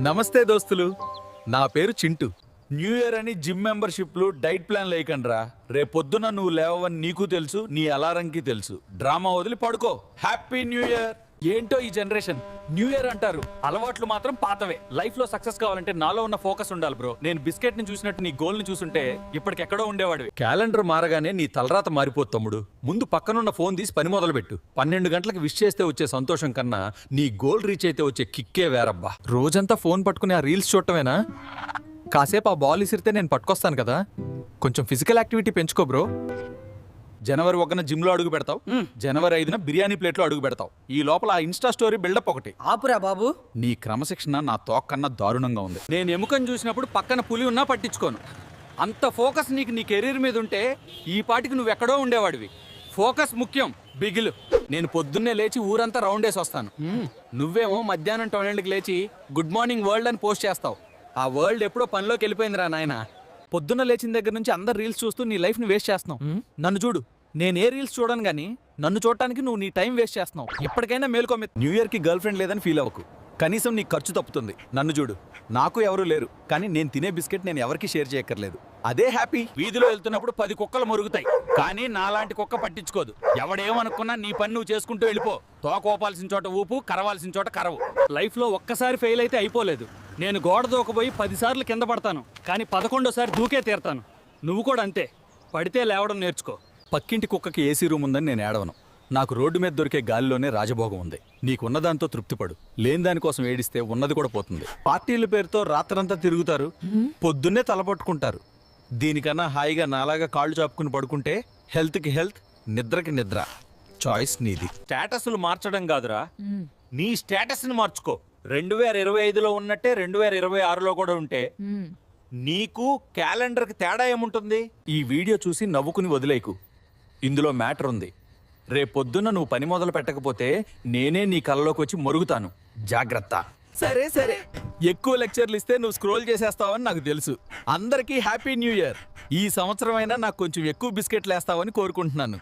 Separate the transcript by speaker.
Speaker 1: నమస్తే దోస్తులు. నా పేరు చింటు. న్యూ ఇయర్ అని జిమ్ మెంబర్షిప్లు డైట్ ప్లాన్ లేకండ్రా. రేపొద్దున నువ్వు లేవని నీకు తెలుసు నీ అలారంకి తెలుసు. డ్రామా వదిలి పడుకో. Happy new year.
Speaker 2: ఏంటో ఈ జనరేషన్? న్యూ ఇయర్ అంటారు. అలవాట్లు మాత్రం పాతవే. లైఫ్లో సక్సెస్ కావాలంటే నాలో ఉన్న ఫోకస్ ఉండాలి బ్రో నేను బిస్కెట్ని చూసినట్టు నీ గోల్ని చూసుంటే ఇప్పటికెక్కడో ఉండేవాడివి.
Speaker 1: క్యాలెండర్ మారగానే నీ తలరాత మారిపోతు తమ్ముడు. ముందు పక్కనున్న ఫోన్ తీసి పని మొదలుపెట్టు. పన్నెండు గంటలకు విష్ చేస్తే వచ్చే సంతోషం కన్నా నీ గోల్ రీచ్ అయితే వచ్చే కిక్కే వేరబ్బా.
Speaker 3: రోజంతా ఫోన్ పట్టుకుని ఆ రీల్స్ చూడటమేనా? కాసేపు ఆ బాల్ ఇసిరితే నేను పట్టుకొస్తాను కదా. కొంచెం ఫిజికల్ యాక్టివిటీ పెంచుకో బ్రో
Speaker 1: జనవరి ఒకన జిమ్లో అడుగు పెడతావు. జనవరి ఐదున బిర్యానీ ప్లేట్లో అడుగు పెడతావు. ఈ లోపల ఆ ఇన్స్టా స్టోరీ బిల్డప్ ఒకటి.
Speaker 4: ఆపురా బాబు.
Speaker 1: నీ క్రమశిక్షణ నా తోక కన్నా దారుణంగా ఉంది.
Speaker 2: నేను ఎముకను చూసినప్పుడు పక్కన పులి ఉన్నా పట్టించుకోను. అంత ఫోకస్ నీకు నీ కెరీర్ మీద ఉంటే ఈ పాటికి నువ్వు ఎక్కడో ఉండేవాడివి. ఫోకస్ ముఖ్యం బిగిలు. నేను పొద్దున్నే లేచి ఊరంతా రౌండ్ వేసి వస్తాను. నువ్వేమో మధ్యాహ్నం టొనెంట్కి లేచి గుడ్ మార్నింగ్ వరల్డ్ అని పోస్ట్ చేస్తావు. ఆ వరల్డ్ ఎప్పుడో పనిలోకి వెళ్ళిపోయిందిరా నాయన. పొద్దున్న లేచిన దగ్గర నుంచి అందరు రీల్స్ చూస్తూ నీ లైఫ్ని వేస్ట్ చేస్తున్నావు. నన్ను చూడు నేను ఏ రీల్స్ చూడను కానీ నన్ను చూడటానికి నువ్వు నీ టైం వేస్ట్ చేస్తున్నావు. ఇప్పటికైనా మేల్కొమ్మె
Speaker 1: న్యూ ఇయర్కి గర్ల్ ఫ్రెండ్ లేదని ఫీల్ అవ్వకు. కనీసం నీ ఖర్చు తప్పుతుంది. నన్ను చూడు నాకు ఎవరు లేరు కానీ నేను తినే బిస్కెట్ నేను ఎవరికి షేర్ చేయక్కర్లేదు. అదే హ్యాపీ
Speaker 2: వీధిలో వెళ్తున్నప్పుడు పది కుక్కలు మురుగుతాయి. కానీ నాలాంటి కుక్క పట్టించుకోదు. ఎవడేమనుకున్నా నీ పని నువ్వు చేసుకుంటూ వెళ్ళిపో. తోకోపాల్సిన చోట ఊపు కరవాల్సిన చోట కరవు. లైఫ్లో ఒక్కసారి ఫెయిల్ అయితే అయిపోలేదు. నేను గోడ దూకపోయి పదిసార్లు కింద పడతాను కానీ పదకొండోసారి దూకే తీరతాను. నువ్వు కూడా అంతే. పడితే లేవడం నేర్చుకో.
Speaker 1: పక్కింటి కుక్కకి ఏసీ రూమ్ ఉందని నేను ఏడవను. నాకు రోడ్డు మీద దొరికే గాలిలోనే రాజభోగం ఉంది. నీకున్న దాంతో తృప్తిపడు. లేని దానికోసం ఏడిస్తే ఉన్నది కూడా పోతుంది. పార్టీల పేరుతో రాత్రంతా తిరుగుతారు. పొద్దున్నే తలపట్టుకుంటారు దీనికన్నా హాయిగా నాలాగా కాళ్ళు చాపుకుని పడుకుంటే హెల్త్కి హెల్త్ నిద్రకి నిద్ర. చాయిస్ నీది.
Speaker 2: స్టేటస్లు మార్చడం కాదురా. నీ స్టేటస్ని మార్చుకో. రెండు వేల ఇరవై ఐదులో ఉన్నట్టే రెండు వేల ఇరవై ఆరులో కూడా ఉంటే నీకు క్యాలెండర్కి తేడా ఏముంటుంది?
Speaker 1: ఈ వీడియో చూసి నవ్వుకుని వదిలేకు ఇందులో మ్యాటర్ ఉంది. రేపొద్దున్న నువ్వు పని మొదలు పెట్టకపోతే నేనే నీ కళ్ళలోకి వచ్చి మరుగుతాను. జాగ్రత్త. సరే సరే. ఎక్కువ లెక్చర్లు ఇస్తే నువ్వు స్క్రోల్ చేసేస్తావని నాకు తెలుసు. అందరికీ హ్యాపీ న్యూ ఇయర్. ఈ సంవత్సరం అయినా నాకు కొంచెం ఎక్కువ బిస్కెట్లు వేస్తావని కోరుకుంటున్నాను.